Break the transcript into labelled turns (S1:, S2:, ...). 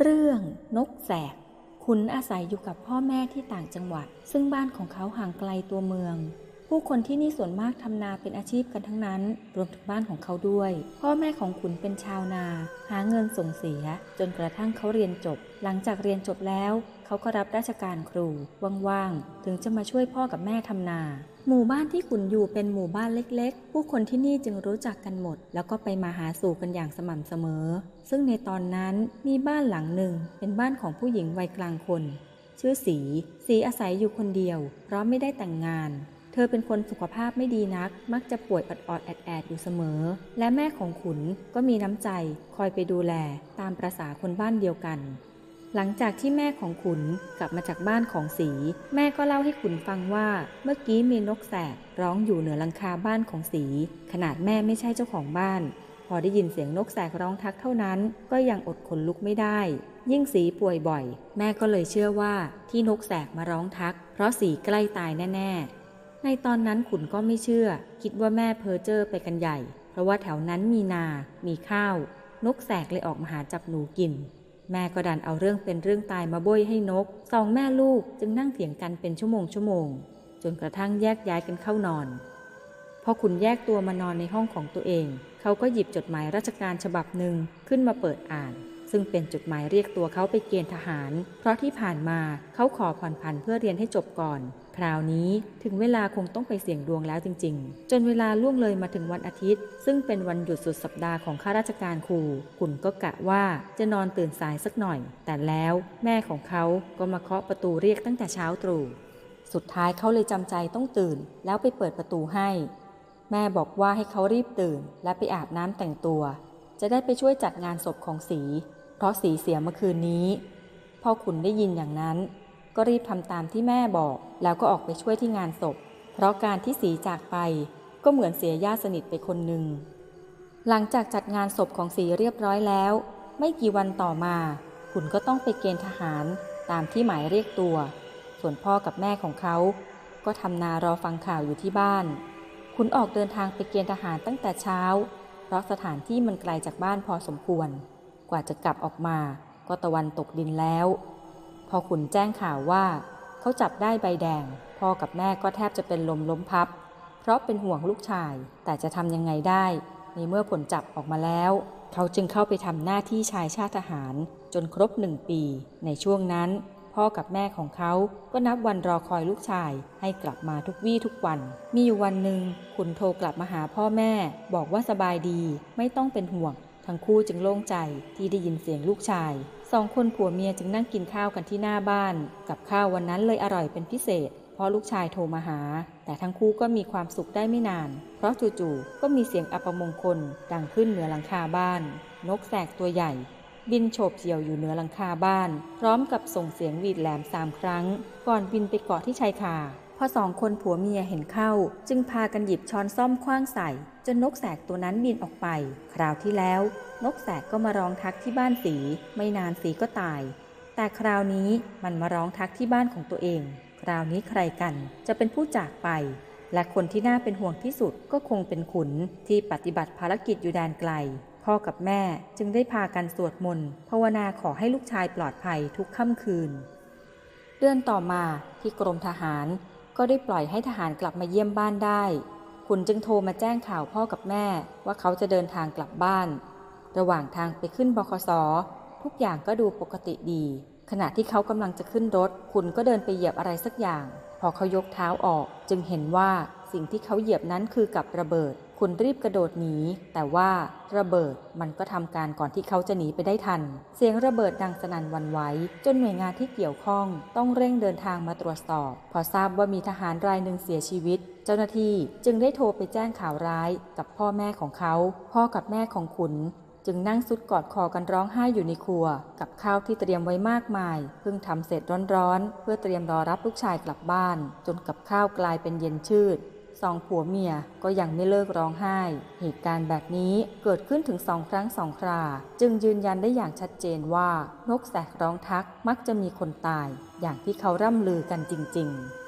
S1: เรื่องนกแสก ขุนอาศัยอยู่กับพ่อแม่ที่ต่างจังหวัด ซึ่งบ้านของเขาห่างไกลตัวเมือง ผู้คนที่นี่ส่วนมากทำนาเป็นอาชีพกันทั้งนั้น รวมถึงบ้านของเขาด้วย พ่อแม่ของขุนเป็นชาวนา หาเงินส่งเสีย จนกระทั่งเขาเรียนจบ หลังจากเรียนจบแล้ว เขาก็รับราชการครู ว่างๆ ถึงจะมาช่วยพ่อกับแม่ทำนาหมู่บ้านที่ขุนอยู่เป็นหมู่บ้านเล็กๆ ผู้คนที่นี่จึงรู้จักกันหมด แล้วก็ไปมาหาสู่กันอย่างสม่ำเสมอ ซึ่งในตอนนั้นมีบ้านหลังหนึ่งเป็นบ้านของผู้หญิงวัยกลางคน ชื่อสี สีอาศัยอยู่คนเดียว เพราะไม่ได้แต่งงาน เธอเป็นคนสุขภาพไม่ดีนัก มักจะป่วยออดๆแอดๆอยู่เสมอ และแม่ของขุนก็มีน้ำใจ คอยไปดูแลตามประษาคนบ้านเดียวกัน หลังจากที่แม่ของขุนกลับมาจากบ้านของสี แม่ก็เล่าให้ขุนฟังว่า เมื่อกี้มีนกแสกร้องอยู่เหนือหลังคาบ้านของสี ขนาดแม่ไม่ใช่เจ้าของบ้าน พอได้ยินเสียงนกแสกร้องทักเท่านั้น ก็ยังอดขนลุกไม่ได้ ยิ่งสีป่วยบ่อย แม่ก็เลยเชื่อว่าที่นกแสกมาร้องทัก เพราะสีใกล้ตายแน่ ๆ ในตอนนั้นขุนก็ไม่เชื่อ คิดว่าแม่เพอเจ้อไปกันใหญ่ เพราะว่าแถวนั้นมีนา มีข้าว นกแสกเลยออกมาหาจับหนูกิน แม่ก็ดันเอาเรื่องเป็นเรื่องตายมาโบยให้นก สองแม่ลูกจึงนั่งเถียงกันเป็นชั่วโมงชั่วโมง จนกระทั่งแยกย้ายกันเข้านอน พอขุนแยกตัวมานอนในห้องของตัวเอง เขาก็หยิบจดหมายราชการฉบับหนึ่งขึ้นมาเปิดอ่าน ซึ่งเป็นจดหมายเรียกตัวเขาไปเกณฑ์ทหาร เพราะที่ผ่านมาเขาขอผ่อนผันเพื่อเรียนให้จบก่อน คราวนี้ถึงเวลาคงต้องไปเสี่ยงดวงแล้วจริง ๆ จนเวลาล่วงเลยมาถึงวันอาทิตย์ ซึ่งเป็นวันหยุดสุดสัปดาห์ของข้าราชการครูขุนก็กะว่าจะนอนตื่นสายสักหน่อย แต่แล้วแม่ของเขาก็มาเคาะประตูเรียกตั้งแต่เช้าตรู่สุดท้ายเขาเลยจำใจต้องตื่น แล้วไปเปิดประตูให้ แม่บอกว่าให้เขารีบตื่น และไปอาบน้ำแต่งตัว จะได้ไปช่วยจัดงานศพของสี เพราะสีเสียเมื่อคืนนี้พอขุนได้ยินอย่างนั้น ก็รีบทำตามที่แม่บอก แล้วก็ออกไปช่วยที่งานศพ เพราะการที่สีจากไปก็เหมือนเสียญาติสนิทไปคนหนึ่ง หลังจากจัดงานศพของสีเรียบร้อยแล้ว ไม่กี่วันต่อมาขุนก็ต้องไปเกณฑ์ทหารตามที่หมายเรียกตัว ส่วนพ่อกับแม่ของเขา ก็ทำนารอฟังข่าวอยู่ที่บ้าน ขุนออกเดินทางไปเกณฑ์ทหารตั้งแต่เช้า เพราะสถานที่มันไกลจากบ้านพอสมควร กว่าจะกลับออกมา ก็ตะวันตกดินแล้ว พอขุนแจ้งข่าวว่าเขาจับได้ใบแดง พ่อกับแม่ก็แทบจะเป็นลมล้มพับ เพราะเป็นห่วงลูกชาย แต่จะทำยังไงได้ในเมื่อผลจับออกมาแล้ว เขาจึงเข้าไปทำหน้าที่ชายชาติทหาร จนครบหนึ่งปี ในช่วงนั้น พ่อกับแม่ของเขาก็นับวันรอคอยลูกชาย ให้กลับมาทุกวี่ทุกวัน มีอยู่วันหนึ่งคุณโทรกลับมาหาพ่อแม่ บอกว่าสบายดี ไม่ต้องเป็นห่วง ทั้งคู่จึงโล่งใจที่ได้ยินเสียงลูกชายสองคนผัวเมียจึงนั่งกินข้าวกันที่หน้าบ้าน กับข้าววันนั้นเลยอร่อยเป็นพิเศษ เพราะลูกชายโทรมาหา แต่ทั้งคู่ก็มีความสุขได้ไม่นาน เพราะจู่ๆก็มีเสียงอัปมงคล ดังขึ้นเหนือหลังคาบ้าน นกแสกตัวใหญ่ บินโฉบเฉี่ยวอยู่เหนือหลังคาบ้าน พร้อมกับส่งเสียงหวีดแหลมสามครั้ง ก่อนบินไปเกาะที่ชายคา พอสองคนผัวเมียเห็นเข้า จึงพากันหยิบช้อนซ่อมคว้างใส่ จนนกแสกตัวนั้นบินออกไป คราวที่แล้ว นกแสกก็มาร้องทักที่บ้านสี ไม่นานสีก็ตาย แต่คราวนี้มันมาร้องทักที่บ้านของตัวเอง คราวนี้ใครกันจะเป็นผู้จากไป และคนที่น่าเป็นห่วงที่สุดก็คงเป็นขุนที่ปฏิบัติภารกิจอยู่แดนไกลพ่อกับแม่จึงได้พากันสวดมนต์ภาวนาขอให้ลูกชายปลอดภัยทุกค่ำคืน เดือนต่อมาที่กรมทหาร ก็ได้ปล่อยให้ทหารกลับมาเยี่ยมบ้านได้ ขุนจึงโทรมาแจ้งข่าวพ่อกับแม่ ว่าเขาจะเดินทางกลับบ้าน ระหว่างทางไปขึ้นบคส ทุกอย่างก็ดูปกติดี ขณะที่เขากำลังจะขึ้นรถขุนก็เดินไปเหยียบอะไรสักอย่าง พอเขายกเท้าออก จึงเห็นว่าสิ่งที่เขาเหยียบนั้นคือกับระเบิดขุนรีบกระโดดหนี แต่ว่าระเบิดมันก็ทำการก่อนที่เขาจะหนีไปได้ทัน เสียงระเบิดดังสนั่นวันไหวจนหน่วยงานที่เกี่ยวข้อง ต้องเร่งเดินทางมาตรวจสอบ พอทราบว่ามีทหารรายหนึ่งเสียชีวิต เจ้าหน้าที่จึงได้โทรไปแจ้งข่าวร้ายกับพ่อแม่ของเขา พ่อกับแม่ของขุน จึงนั่งสุดกอดคอกันร้องไห้อยู่ในครัว กับข้าวที่เตรียมไว้มากมาย เพิ่งทำเสร็จร้อนๆ เพื่อเตรียมรอรับลูกชายกลับบ้าน จนกับข้าวกลายเป็นเย็นชืดสองผัวเมียก็ยังไม่เลิกร้องไห้ เหตุการณ์แบบนี้เกิดขึ้นถึงสองครั้งสองครา จึงยืนยันได้อย่างชัดเจนว่านกแสกร้องทักมักจะมีคนตาย อย่างที่เขาร่ำลือกันจริง ๆ